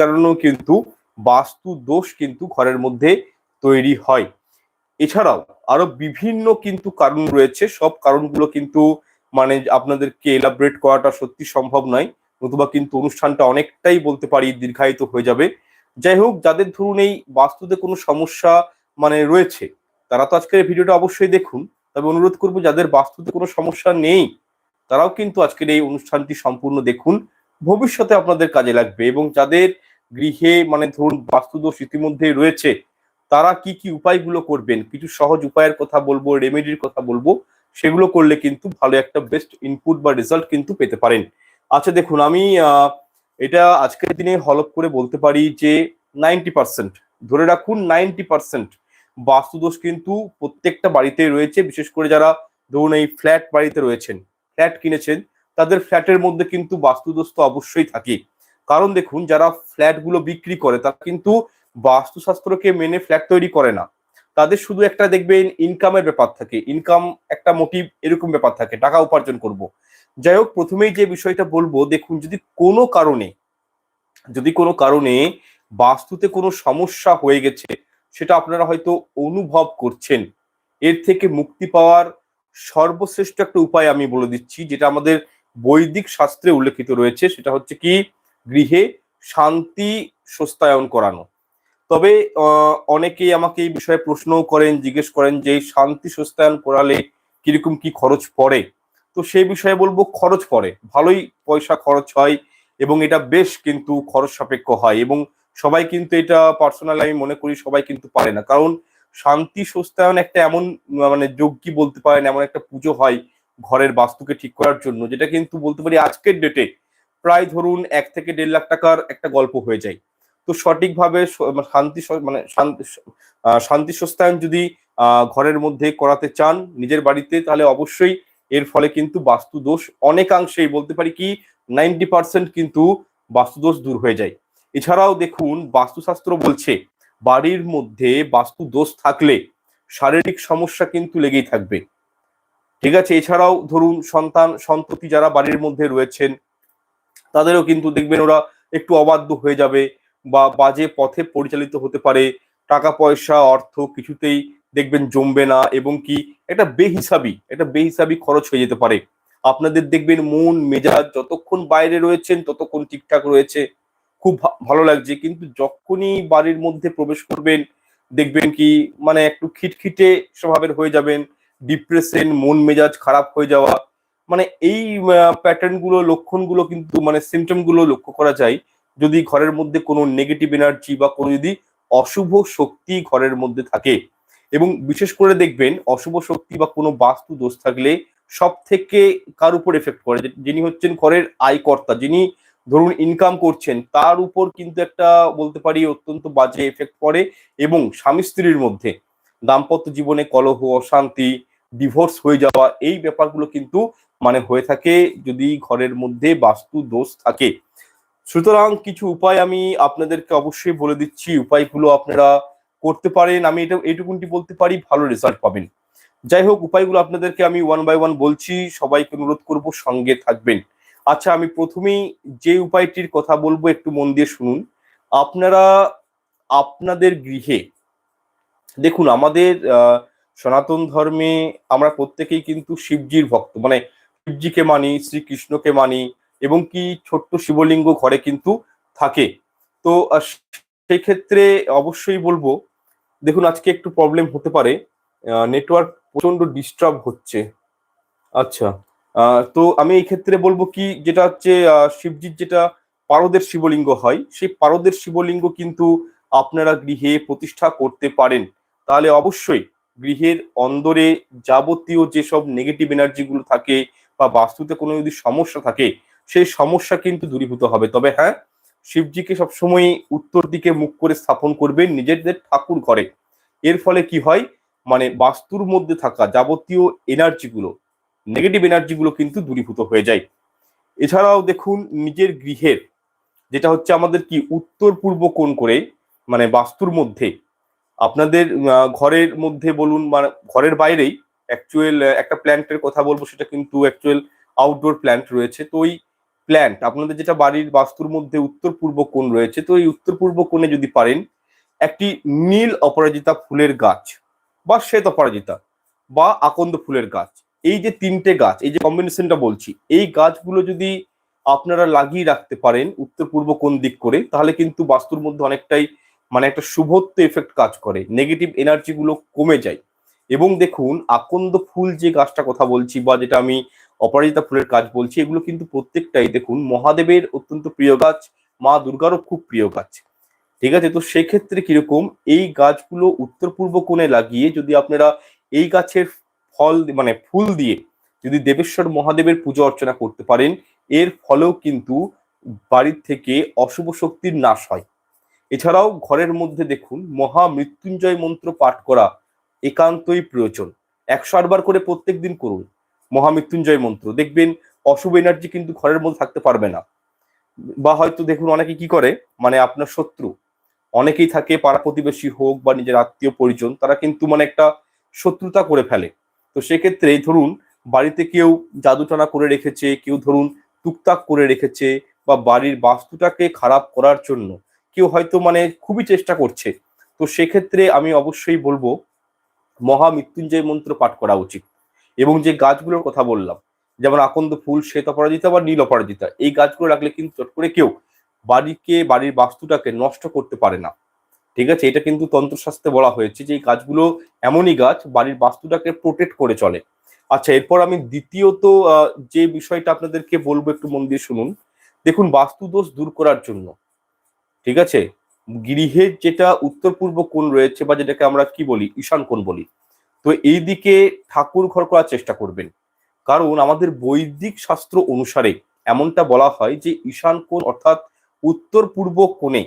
কারণেও কিন্তু বাস্তু দোষ কিন্তু ঘরের মধ্যে তৈরি হয়। এছাড়াও আরও বিভিন্ন কিন্তু কারণ রয়েছে। সব কারণগুলো কিন্তু মানে আপনাদেরকে এলাবরেট করাটা সত্যি সম্ভব নয়, নতুবা কিন্তু অনুষ্ঠানটা অনেকটাই বলতে পারি দীর্ঘায়িত হয়ে যাবে। যাই হোক, যাদের ধরুন এই বাস্তুতে কোনো সমস্যা মানে রয়েছে, তারা তো আজকের ভিডিওটা অবশ্যই দেখুন। তবে অনুরোধ করব, যাদের বাস্তুতে কোনো সমস্যা নেই, তারাও কিন্তু আজকের এই অনুষ্ঠানটি সম্পূর্ণ দেখুন। ভবিষ্যতে আপনাদের কাজে লাগবে এবং যাদের গৃহে মানে ধরুন বাস্তুদোষ ইতিমধ্যেই রয়েছে, তারা কি কি উপায়গুলো করবেন? কিছু সহজ উপায়ের কথা বলব রেমেডির কথা বলব, সেগুলো করলে কিন্তু ভালো একটা বেস্ট ইনপুট বা রেজাল্ট কিন্তু পেতে পারেন। আচ্ছা দেখুন, আমি এটা আজকের দিনে হলপ করে বলতে পারি যে নাইনটি পার্সেন্ট ধরে রাখুন নাইনটি পার্সেন্ট বাস্তুদোষ কিন্তু প্রত্যেকটা বাড়িতে রয়েছে, বিশেষ করে যারা ধরুন এই ফ্ল্যাট বাড়িতে রয়েছেন ফ্ল্যাট কিনেছেন, তাদের ফ্ল্যাটের মধ্যে কিন্তু বাস্তুদোষ তো অবশ্যই থাকে। কারণ দেখুন, যারা ফ্ল্যাটগুলো বিক্রি করে, তারা কিন্তু বাস্তুশাস্ত্রকে মেনে ফ্ল্যাট তৈরি করে না। তাদের শুধু একটা দেখবেন ইনকামের ব্যাপার থাকে। ইনকাম একটা মোটিভ এরকম ব্যাপার থাকে, টাকা উপার্জন করব। যাই হোক, প্রথমেই যে বিষয়টা বলব, দেখুন, যদি কোনো কারণে, যদি কোনো কারণে বাস্তুতে কোনো সমস্যা হয়ে গেছে, সেটা আপনারা হয়তো অনুভব করছেন। এর থেকে মুক্তি পাওয়ার সর্বশ্রেষ্ঠ একটা উপায় আমি বলে দিচ্ছি, যেটা আমাদের বৈদিক শাস্ত্রে উল্লেখিত রয়েছে, সেটা হচ্ছে কি? গৃহে শান্তি সস্তায়ন করানো। তবে অনেকেই আমাকে এই বিষয়ে প্রশ্নও করেন, জিজ্ঞেস করেন যে শান্তি সস্তায়ন করালে কীরকম কি খরচ পড়ে? তো সেই বিষয়ে বলব, খরচ পড়ে। ভালোই পয়সা খরচ হয় এবং এটা বেশ কিন্তু খরচ সাপেক্ষ হয় এবং সবাই কিন্তু এটা পার্সোনাল আমি মনে করি সবাই কিন্তু পারে না। কারণ শান্তি সস্তায়ন একটা এমন মানে যজ্ঞ বলতে পারেন, এমন একটা পুজো হয় ঘরের বাস্তুকে ঠিক করার জন্য, যেটা কিন্তু বলতে পারি আজকের ডেটে প্রায় ধরুন এক থেকে দেড় লাখ টাকার একটা গল্প হয়ে যায়। তো সঠিকভাবে মানে শান্তি মানে শান্তি সস্তায়ন যদি ঘরের মধ্যে করাতে চান নিজের বাড়িতে, তাহলে অবশ্যই এর ফলে কিন্তু বাস্তু দোষ অনেকাংশেই বলতে পারি কি নাইনটি পার্সেন্ট কিন্তু বাস্তুদোষ দূর হয়ে যায়। এছাড়াও দেখুন, বাস্তুশাস্ত্র বলছে বাড়ির মধ্যে বাস্তু দোষ থাকলে শারীরিক সমস্যা কিন্তু লেগেই থাকবে। ঠিক আছে, এছাড়াও ধরুন সন্তান, সন্ততি যারা বাড়ির মধ্যে রয়েছেন তাদেরও কিন্তু দেখবেন ওরা একটু অবাধ্য হয়ে যাবে বা বাজে পথে পরিচালিত হতে পারে। টাকা পয়সা অর্থ কিছুতেই দেখবেন জমবে না এবং কি একটা বেহিসাবি একটা বেহিসাবি খরচ হয়ে যেতে পারে। আপনাদের দেখবেন মন, মেজাজ যতক্ষণ বাইরে রয়েছেন ততক্ষণ ঠিকঠাক রয়েছে। খুব ভালো লাগছে। কিন্তু যখনই বাড়ির মধ্যে প্রবেশ করবেন, দেখবেন কি মানে একটু খিটখিটে স্বভাবের হয়ে যাবেন। ডিপ্রেশন মন মেজাজ খারাপ হয়ে যাওয়া মানে এই প্যাটার্নগুলো, লক্ষণগুলো কিন্তু মানে সিমটমগুলো লক্ষ্য করা যায় যদি ঘরের মধ্যে কোনো নেগেটিভ এনার্জি বা কোনো যদি অশুভ শক্তি ঘরের মধ্যে থাকে। এবং বিশেষ করে দেখবেন, অশুভ শক্তি বা কোনো বাস্তু দোষ থাকলে সব থেকে কার উপর এফেক্ট করে যিনি হচ্ছেন ঘরের আয়কর্তা, যিনি ধরুন ইনকাম করছেন, তার উপর কিন্তু একটা বলতে পারি অত্যন্ত বাজে এফেক্ট পড়ে এবং স্বামী স্ত্রীর মধ্যে। দাম্পত্য জীবনে কলহ, অশান্তি ডিভোর্স হয়ে যাওয়া এই ব্যাপারগুলো কিন্তু মানে হয়ে থাকে যদি ঘরের মধ্যে বাস্তু দোষ থাকে। সুতরাং কিছু উপায় আমি আপনাদেরকে অবশ্যই বলে দিচ্ছি। উপায়গুলো আপনারা করতে পারেন। আমি এটা এইটুকুনটি বলতে পারি ভালো রেজাল্ট পাবেন। যাই হোক উপায়গুলো আপনাদেরকে আমি ওয়ান বাই ওয়ান বলছি। সবাইকে অনুরোধ করব সঙ্গে থাকবেন। আচ্ছা আমি প্রথমেই যে উপায়টির কথা বলব একটু মন দিয়ে শুনুন। আপনারা আপনাদের গৃহে দেখুন আমাদের আহ, সনাতন ধর্মে আমরা প্রত্যেকেই কিন্তু শিবজির ভক্ত। মানে শিবজিকে মানি, শ্রীকৃষ্ণকে মানি এবং কি ছোট্ট শিবলিঙ্গ ঘরে কিন্তু থাকে। তো সেই ক্ষেত্রে অবশ্যই বলব, দেখুন আজকে একটু প্রবলেম হতে পারে। নেটওয়ার্ক প্রচণ্ড ডিস্টার্ব হচ্ছে। আচ্ছা তো আমি এই ক্ষেত্রে বলব কি, যেটা হচ্ছে শিবজির যেটা পারদের শিবলিঙ্গ হয়, সেই পারদের শিবলিঙ্গ কিন্তু আপনারা গৃহে প্রতিষ্ঠা করতে পারেন। তাহলে অবশ্যই গৃহের অন্দরে যাবতীয় যেসব নেগেটিভ এনার্জি গুলো থাকে বা বাস্তুতে কোনো যদি সমস্যা থাকে, সেই সমস্যা কিন্তু দূরীভূত হবে। তবে হ্যাঁ শিবজিকে সবসময় উত্তর দিকে মুখ করে স্থাপন করবে নিজেদের ঠাকুর ঘরে। এর ফলে কি হয়? মানে বাস্তুর মধ্যে থাকা যাবতীয় এনার্জি গুলো নেগেটিভ এনার্জি গুলো কিন্তু দূরীভূত হয়ে যায়। এছাড়াও দেখুন, নিজের গৃহের, যেটা হচ্ছে আমাদের কি উত্তর পূর্ব কোণ করে মানে বাস্তুর মধ্যে আপনাদের ঘরের মধ্যে বলুন মানে ঘরের বাইরেই অ্যাকচুয়াল একটা প্ল্যান্টের কথা বলব, সেটা কিন্তু অ্যাকচুয়াল আউটডোর প্ল্যান্ট রয়েছে। তো ওই প্ল্যান্ট আপনাদের যেটা বাড়ির বাস্তুর মধ্যে উত্তর পূর্ব কোণ রয়েছে, তো এই উত্তর পূর্ব কোণে যদি পারেন, একটি নীল অপরাজিতা ফুলের গাছ বা শ্বেত অপরাজিতা বা আকন্দ ফুলের গাছ। এই যে তিনটে গাছ, এই যে কম্বিনেশনটা বলছি, এই গাছগুলো যদি আপনারা লাগিয়ে রাখতে পারেন উত্তর পূর্ব কোন দিক করে, তাহলে কিন্তু বাস্তুর মধ্যে অনেকটাই মানে একটা শুভত্ব এফেক্ট কাজ করে। নেগেটিভ এনার্জি গুলো কমে যায়। এবং দেখুন, আকন্দ ফুল যে গাছটা কথা বলছি বা যেটা আমি অপরাজিতা ফুলের কাজ বলছি, এগুলো কিন্তু প্রত্যেকটাই দেখুন, মহাদেবের অত্যন্ত প্রিয় গাছ, মা দুর্গারও খুব প্রিয় গাছ। ঠিক আছে? তো সেক্ষেত্রে কীরকম, এই গাছগুলো উত্তর পূর্ব কোণে লাগিয়ে যদি আপনারা এই গাছের ফল মানে ফুল দিয়ে যদি দেবেশ্বর মহাদেবের পুজো অর্চনা করতে পারেন, এর ফলেও কিন্তু বাড়ির থেকে অশুভ শক্তির নাশ হয়। এছাড়াও ঘরের মধ্যে দেখুন, মহা মৃত্যুঞ্জয় মন্ত্র পাঠ করা একান্তই প্রয়োজন। একশো আটবার করে প্রত্যেক দিন করুন মহামৃত্যুঞ্জয় মন্ত্র। দেখবেন অশুভ এনার্জি কিন্তু ঘরের মধ্যে থাকতে পারবে না। বা হয়তো দেখুন অনেকে কি করে মানে আপনার শত্রু। অনেকেই থাকে পাড়া প্রতিবেশী হোক বা নিজের আত্মীয় পরিজন, তারা কিন্তু মানে একটা শত্রুতা করে ফেলে। তো সেক্ষেত্রে ধরুন বাড়িতে কেউ জাদুটানা করে রেখেছে, কেউ ধরুন টুকটাক করে রেখেছে বা বাড়ির বাস্তুটাকে খারাপ করার জন্য কেউ হয়তো মানে খুবই চেষ্টা করছে। তো সেক্ষেত্রে আমি অবশ্যই বলব, মহা মৃত্যুঞ্জয় মন্ত্র পাঠ করা উচিত। এবং যে গাছগুলোর কথা বললাম, যেমন আকন্দ ফুল, শ্বেত অপরাজিতা বা নীল অপরাজিতা, এই গাছগুলো রাখলে কিন্তু চট করে কেউ বাড়িকে, বাড়ির বাস্তুটাকে নষ্ট করতে পারে না। ঠিক আছে? এটা কিন্তু তন্ত্রশাস্ত্রে বলা হয়েছে যে এই গাছগুলো এমনই গাছ, বাড়ির বাস্তুটাকে প্রোটেক্ট করে চলে। আচ্ছা এরপর আমি দ্বিতীয়ত যে বিষয়টা আপনাদেরকে বলব একটু মন দিয়ে শুনুন। দেখুন বাস্তু দোষ দূর করার জন্য ঠিক আছে? গৃহের যেটা উত্তর পূর্ব কোণ রয়েছে বা যেটাকে আমরা কি বলি? ঈশান কোণ বলি। তো এই দিকে ঠাকুর ঘর করার চেষ্টা করবেন। কারণ আমাদের বৈদিক শাস্ত্র অনুসারে এমনটা বলা হয় যে ঈশান কোণ অর্থাৎ উত্তর পূর্ব কোণে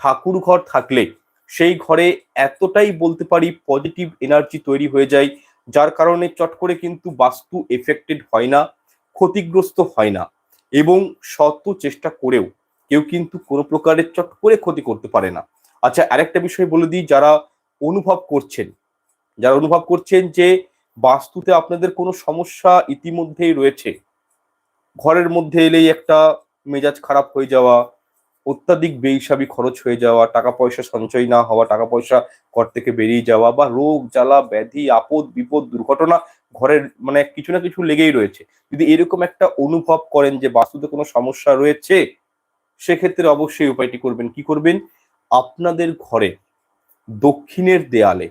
ঠাকুর ঘর থাকলে সেই ঘরে এতটাই বলতে পারি পজিটিভ এনার্জি তৈরি হয়ে যায়, যার কারণে চট করে কিন্তু বাস্তু এফেক্টেড হয় না, ক্ষতিগ্রস্ত হয় না এবং শত চেষ্টা করেও কেউ কিন্তু কোনো প্রকারের চট করে ক্ষতি করতে পারে না। আচ্ছা আরেকটা বিষয় বলে দিই, যারা অনুভব করছেন, যারা অনুভব করছেন যে বাস্তুতে আপনাদের কোনো সমস্যা ইতিমধ্যেই রয়েছে, ঘরের মধ্যে এলেই একটা মেজাজ খারাপ হয়ে যাওয়া, অত্যাধিক বেহিসাবি খরচ হয়ে যাওয়া টাকা পয়সা সঞ্চয় না হওয়া টাকা পয়সা ঘর থেকে বেরিয়ে যাওয়া বা রোগ, জ্বালা, ব্যাধি, আপদ, বিপদ, দুর্ঘটনা ঘরের মানে কিছু না কিছু লেগেই রয়েছে। যদি এরকম একটা অনুভব করেন যে বাস্তুতে কোনো সমস্যা রয়েছে সেক্ষেত্রে অবশ্যই উপায়টি করবেন। কি করবেন? আপনাদের ঘরে দক্ষিণের দেয়ালে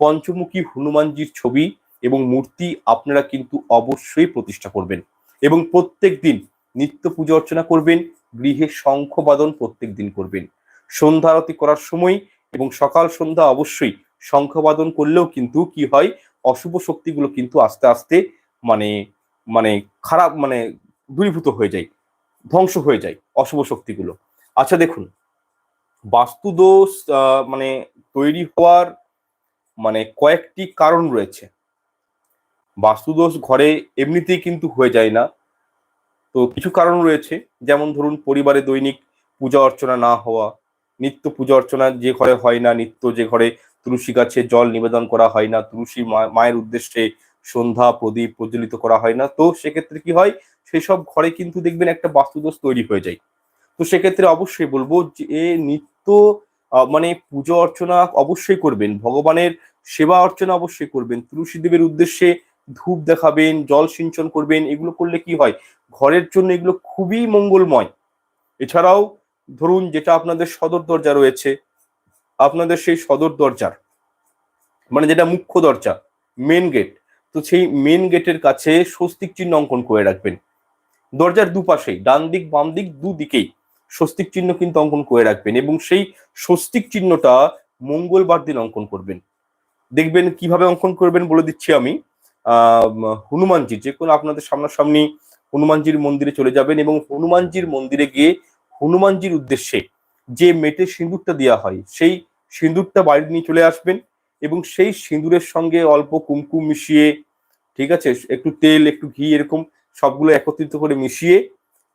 পঞ্চমুখী হনুমানজির ছবি এবং মূর্তি আপনারা কিন্তু অবশ্যই প্রতিষ্ঠা করবেন এবং প্রত্যেক দিন নিত্য পুজো অর্চনা করবেন, গৃহে শঙ্খ বাদন প্রত্যেক দিন করবেন। সন্ধ্যা আরতি করার সময় এবং সকাল সন্ধ্যা অবশ্যই শঙ্খ বাদন করলেও কিন্তু কি হয়? অশুভ শক্তিগুলো কিন্তু আস্তে আস্তে মানে মানে খারাপ মানে দূরীভূত হয়ে যায়। ধ্বংস হয়ে যায় অশুভ শক্তিগুলো। আচ্ছা দেখুন। বাস্তুদোষ মানে তৈরি হওয়ার মানে কয়েকটি কারণ রয়েছে। বাস্তুদোষ ঘরে এমনিতেই কিন্তু হয়ে যায় না। তো কিছু কারণ রয়েছে। যেমন ধরুন, পরিবারে দৈনিক পূজা অর্চনা না হওয়া, নিত্য পূজা অর্চনা যে ঘরে হয় না, নিত্য যে ঘরে তুলসী গাছে জল নিবেদন করা হয় না, তুলসী মায়ের উদ্দেশ্যে সন্ধ্যা প্রদীপ প্রজ্বলিত করা হয় না, তো সেক্ষেত্রে কি হয়? সেসব ঘরে কিন্তু দেখবেন একটা বাস্তুদোষ তৈরি হয়ে যায়। তো সেক্ষেত্রে অবশ্যই বলব যে নিত্য মানে পুজো অর্চনা অবশ্যই করবেন। ভগবানের সেবা অর্চনা অবশ্যই করবেন। তুলসী দেবের উদ্দেশ্যে ধূপ দেখাবেন, জল সিঞ্চন করবেন, এগুলো করলে কি হয়? ঘরের জন্য এগুলো খুবই মঙ্গলময়। এছাড়াও ধরুন যেটা আপনাদের সদর দরজা রয়েছে, আপনাদের সেই সদর দরজার মানে যেটা মুখ্য দরজা মেন গেট তো সেই মেন গেটের কাছে স্বস্তিক চিহ্ন অঙ্কন করে রাখবেন। দরজার দুপাশেই ডান দিক বাম দিক দুদিকেই স্বস্তিক চিহ্ন কিন্তু অঙ্কন করে রাখবেন এবং সেই স্বস্তিক চিহ্নটা মঙ্গলবার দিন অঙ্কন করবেন। দেখবেন কীভাবে অঙ্কন করবেন বলে দিচ্ছি আমি। হনুমানজি, যে কোনো আপনাদের সামনাসামনি হনুমানজির মন্দিরে চলে যাবেন এবং হনুমানজির মন্দিরে গিয়ে হনুমানজির উদ্দেশ্যে যে মেটে সিঁদুরটা দেওয়া হয়, সেই সিঁদুরটা বাড়ি নিয়ে চলে আসবেন এবং সেই সিঁদুরের সঙ্গে অল্প কুমকুম মিশিয়ে, ঠিক আছে, একটু তেল, একটু ঘি এরকম সবগুলো একত্রিত করে মিশিয়ে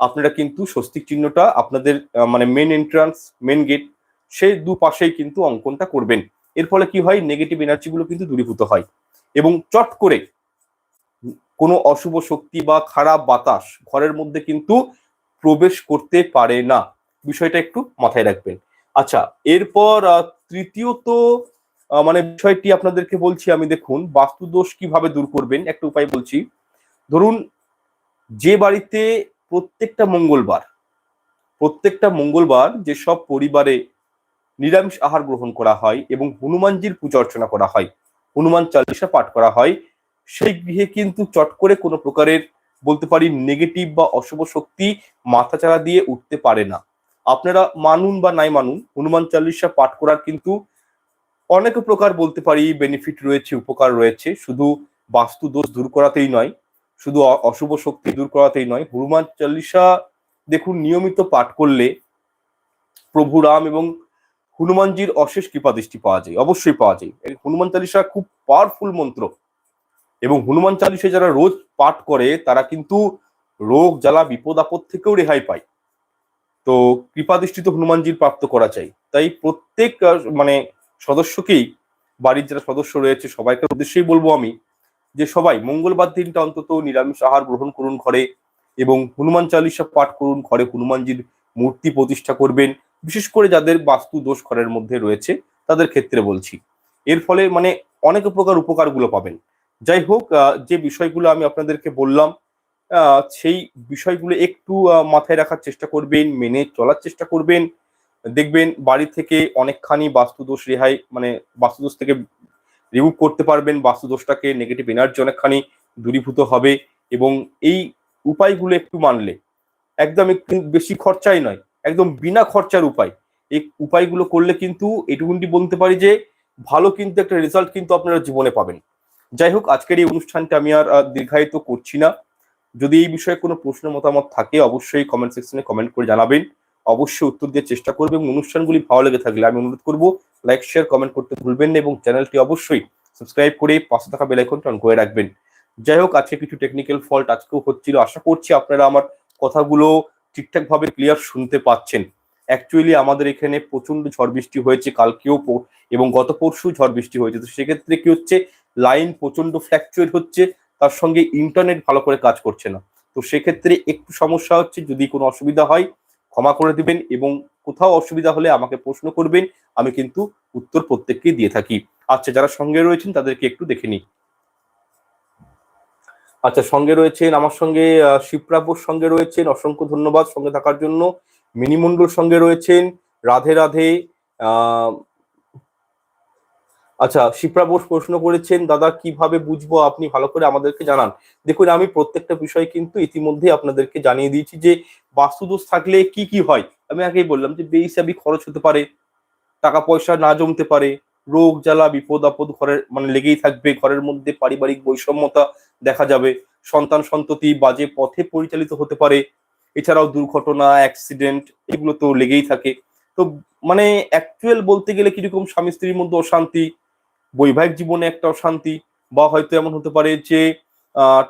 আপনারা কিন্তু স্বস্তিক চিহ্নটা আপনাদের মানে মেন এন্ট্রান্স মেন গেট সেই দুপাশেই কিন্তু অঙ্কনটা করবেন। এর ফলে কি হয়? নেগেটিভ এনার্জিগুলো কিন্তু দূরীভূত হয়। এবং চট করে কোনো অশুভ শক্তি বা খারাপ বাতাস ঘরের মধ্যে কিন্তু প্রবেশ করতে পারে না। বিষয়টা একটু মাথায় রাখবেন। আচ্ছা এরপর তৃতীয়ত মানে বিষয়টি আপনাদেরকে বলছি আমি, দেখুন, বাস্তুদোষ কীভাবে দূর করবেন? একটা উপায় বলছি। ধরুন যে বাড়িতে প্রত্যেকটা মঙ্গলবার প্রত্যেকটা মঙ্গলবার যেসব পরিবারে নিরামিষ আহার গ্রহণ করা হয় এবং হনুমানজির পূজা অর্চনা করা হয়, হনুমান চালিসা পাঠ করা হয়, সেই গৃহে কিন্তু চট করে কোনো প্রকারের বলতে পারি নেগেটিভ বা অশুভ শক্তি মাথাচাড়া দিয়ে উঠতে পারে না। আপনারা মানুন বা নাই মানুন, হনুমান চালিসা পাঠ করার কিন্তু অনেক প্রকার বলতে পারি বেনিফিট রয়েছে, উপকার রয়েছে, শুধু বাস্তু দোষ দূর করাতেই নয় শুধু অশুভ শক্তি দূর করাতেই নয়, হনুমান চালিসা দেখুন নিয়মিত পাঠ করলে প্রভু রাম এবং হনুমানজির অশেষ কৃপা দৃষ্টি পাওয়া যায়, অবশ্যই পাওয়া যায়। হনুমান চালিসা খুব পাওয়ারফুল মন্ত্র। এবং হনুমান চালিসা যারা রোজ পাঠ করে, তারা কিন্তু রোগ, জ্বালা, বিপদ, আপদ থেকেও রেহাই পায়। তো কৃপা দৃষ্টি তো হনুমানজির প্রাপ্ত করা চাই। তাই প্রত্যেক মানে সদস্যকেই, বাড়ির যারা সদস্য রয়েছে, সবাইকে উদ্দেশ্যেই বলব আমি যে সবাই মঙ্গলবার দিনটা অন্তত নিরামিষ আহার গ্রহণ করুন ঘরে এবং হনুমান চালিসা পাঠ করুন ঘরে হনুমানজির মূর্তি প্রতিষ্ঠা করবেন। বিশেষ করে যাদের বাস্তু দোষ ঘরের মধ্যে রয়েছে, তাদের ক্ষেত্রে বলছি। এর ফলে মানে অনেক প্রকার উপকারগুলো পাবেন। যাই হোক যে বিষয়গুলো আমি আপনাদেরকে বললাম সেই বিষয়গুলো একটু মাথায় রাখার চেষ্টা করবেন, মেনে চলার চেষ্টা করবেন। দেখবেন বাড়ি থেকে অনেকখানি বাস্তুদোষ রেহাই মানে বাস্তুদোষ থেকে রিমুভ করতে পারবেন, বাস্তুদোষটাকে নেগেটিভ এনার্জি অনেকখানি দূরীভূত হবে এবং এই উপায়গুলো একটু মানলে একদম একটু বেশি খরচাই নয়, একদম বিনা খরচার উপায়। এই উপায়গুলো করলে কিন্তু এটুকুনটি বলতে পারি যে ভালো কিন্তু একটা রেজাল্ট কিন্তু আপনারা জীবনে পাবেন। যাই হোক, আজকের এই অনুষ্ঠানটা আমি আর দীর্ঘায়িত করছি না। যদি এই বিষয়ে কোনো প্রশ্ন, মতামত থাকে অবশ্যই কমেন্ট সেকশনে কমেন্ট করে জানাবেন। অবশ্যই উত্তর দিয়ে চেষ্টা করবে এবং অনুষ্ঠানগুলি ভালো লেগে থাকলে আমি অনুরোধ করব লাইক শেয়ার কমেন্ট করতে ভুলবেন না এবং চ্যানেলটি অবশ্যই সাবস্ক্রাইব করে পাশে থাকা বেল আইকনটা অন করে রাখবেন। যাই হোক, আজকে কিছু টেকনিক্যাল ফল্ট আজকেও হচ্ছিল। আশা করছি আপনারা আমার কথাগুলো ঠিকঠাক ভাবে ক্লিয়ার শুনতে পাচ্ছেন। অ্যাকচুয়ালি আমাদের এখানে প্রচণ্ড ঝড় বৃষ্টি হয়েছে কালকেও এবং গত পরশু ঝড় বৃষ্টি হয়েছে। তো সেক্ষেত্রে কি হচ্ছে? লাইন প্রচণ্ড ফ্ল্যাকচুয়েট হচ্ছে, তার সঙ্গে ইন্টারনেট ভালো করে কাজ করছে না। তো সেক্ষেত্রে একটু সমস্যা হচ্ছে, যদি কোনো অসুবিধা হয় ক্ষমা করে দিবেন এবং কোথাও অসুবিধা হলে আমাকে প্রশ্ন করবেন আমি কিন্তু উত্তর প্রত্যেককেই দিয়ে থাকি। আচ্ছা যারা সঙ্গে রয়েছেন তাদেরকে একটু দেখে নিই। আচ্ছা সঙ্গে রয়েছেন আমার সঙ্গে আহ, সঙ্গে রয়েছেন অসংখ্য ধন্যবাদ সঙ্গে থাকার জন্য। মিনিমন্ডল সঙ্গে রয়েছেন রাধে রাধে আহ, আচ্ছা শিপ্রা বোস প্রশ্ন করেছেন, দাদা, কীভাবে বুঝব আপনি? ভালো করে আমাদেরকে জানান। দেখুন, আমি প্রত্যেকটা বিষয় কিন্তু ইতিমধ্যে আপনাদেরকে জানিয়ে দিয়েছি যে, বাস্তুদোষ থাকলে কি কি হয়? আমি আগেই বললাম যে, বেহিসাবি খরচ হতে পারে টাকা পয়সা না জমতে পারে, রোগ, জ্বালা, বিপদ, আপদ ঘরের মানে লেগেই থাকবে, ঘরের মধ্যে পারিবারিক বৈষম্যতা দেখা যাবে, সন্তান সন্ততি বাজে পথে পরিচালিত হতে পারে, এছাড়াও দুর্ঘটনা, অ্যাক্সিডেন্ট, এগুলো তো লেগেই থাকে। তো মানে অ্যাকচুয়াল বলতে গেলে কীরকম স্বামী স্ত্রীর মধ্যে অশান্তি বৈবাহিক জীবনে একটা অশান্তি বা হয়তো এমন হতে পারে যে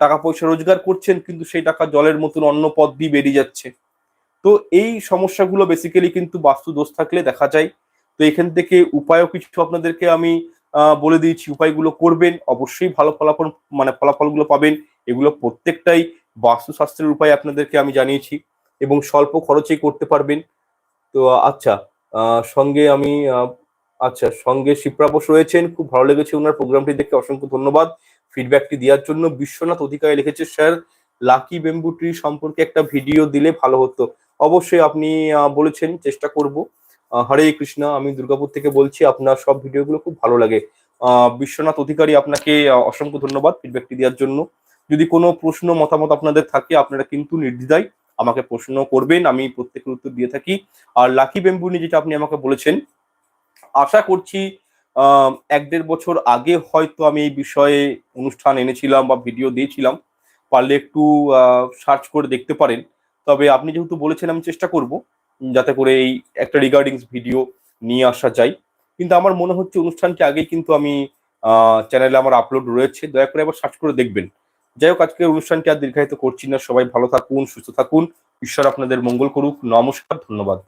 টাকা পয়সা রোজগার করছেন কিন্তু সেই টাকা জলের মতন অন্য পথ দিয়ে বেরিয়ে যাচ্ছে। তো এই সমস্যাগুলো বেসিক্যালি কিন্তু বাস্তু দোষ থাকলে দেখা যায়। তো এখান থেকে উপায়ও কিছু আপনাদেরকে আমি বলে দিয়েছি। উপায়গুলো করবেন, অবশ্যই ভালো ফলাফল মানে ফলাফলগুলো পাবেন। এগুলো প্রত্যেকটাই বাস্তুশাস্ত্রের উপায় আপনাদেরকে আমি জানিয়েছি এবং স্বল্প খরচেই করতে পারবেন। তো আচ্ছা সঙ্গে আমি আচ্ছা সঙ্গে শিপ্রাবোস রয়েছেন। খুব ভালো লেগেছে ওনার প্রোগ্রামটি দেখে, অসংখ্য ধন্যবাদ ফিডব্যাকটি দেওয়ার জন্য। বিশ্বনাথ অধিকারী লিখেছে, স্যার, লাকি বেম্বু ট্রি সম্পর্কে একটা ভিডিও দিলে ভালো হতো। অবশ্যই আপনি বলেছেন, চেষ্টা করব। হরে কৃষ্ণ, আমি দুর্গাপুর থেকে বলছি, আপনার সব ভিডিওগুলো খুব ভালো লাগে। বিশ্বনাথ অধিকারী আপনাকে অসংখ্য ধন্যবাদ ফিডব্যাকটি দেওয়ার জন্য। যদি কোনো প্রশ্ন, মতামত আপনাদের থাকে, আপনারা কিন্তু নির্দ্বিধায় আমাকে প্রশ্ন করবেন, আমি প্রত্যেকের উত্তর দিয়ে থাকি। আর লাকি বেম্বু নিয়ে যেটা আপনি আমাকে বলেছেন আশা করছি এক দেড় বছর আগে হয়তো আমি এই বিষয়ে অনুষ্ঠান এনেছিলাম বা ভিডিও দিয়েছিলাম। পারলে একটু সার্চ করে দেখতে পারেন। তবে আপনি যেহেতু বলেছেন, আমি চেষ্টা করব যাতে করে এই একটা রিগার্ডিংস ভিডিও নিয়ে আসা যায়। কিন্তু আমার মনে হচ্ছে অনুষ্ঠানটি আগেই কিন্তু আমি চ্যানেলে আমার আপলোড রয়েছে। দয়া করে আবার সার্চ করে দেখবেন। যাই হোক, আজকের অনুষ্ঠানটি আর দীর্ঘায়িত করছি না। সবাই ভালো থাকুন, সুস্থ থাকুন। ঈশ্বর আপনাদের মঙ্গল করুক। নমস্কার, ধন্যবাদ।